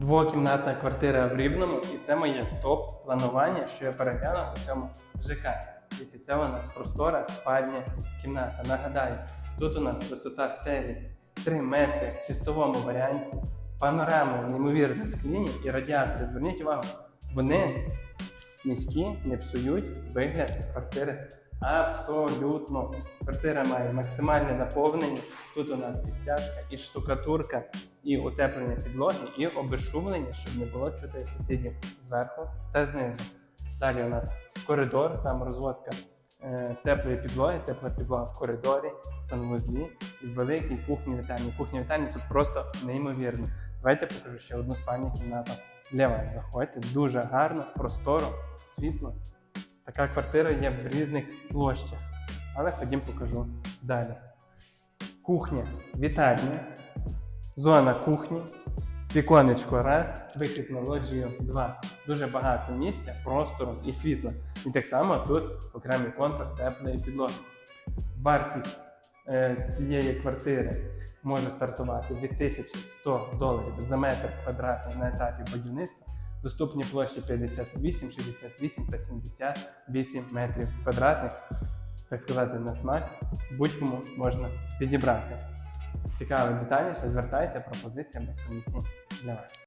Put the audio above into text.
Двокімнатна квартира в Рівному, і це моє топ планування, що я переглянув у цьому ЖК. І це у нас простора спальня кімната. Нагадаю, тут у нас висота стелі 3 метри в чистовому варіанті, панорами неймовірно скліні і радіатори. Зверніть увагу, вони низькі, не псують вигляд квартири. Абсолютно. Квартира має максимальне наповнення. Тут у нас і стяжка, і штукатурка, і утеплення підлоги, і обезшумлення, щоб не було чути сусідів зверху та знизу. Далі у нас коридор, там розводка е, теплої підлоги, тепла підлога в коридорі, в санвузлі і в великій кухні вітальні. Кухня вітальні тут просто неймовірно. Давайте покажу ще одну спальню кімнату для вас. Заходьте, дуже гарно, просторо, світло. Така квартира є в різних площах. Але ходім покажу далі. Кухня, вітальня, зона кухні, віконечко раз, вихід на лоджію два. Дуже багато місця, простору і світла. І так само тут окремий контур теплої підлоги. Вартість е, цієї квартири може стартувати від 1100 доларів за метр квадратний на етапі будівництва. Доступні площі 58, 68 та 78 метрів квадратних. Так сказати, на смак будь-кому можна підібрати. Цікаво ще звертайся, пропозиція безкомісні для вас.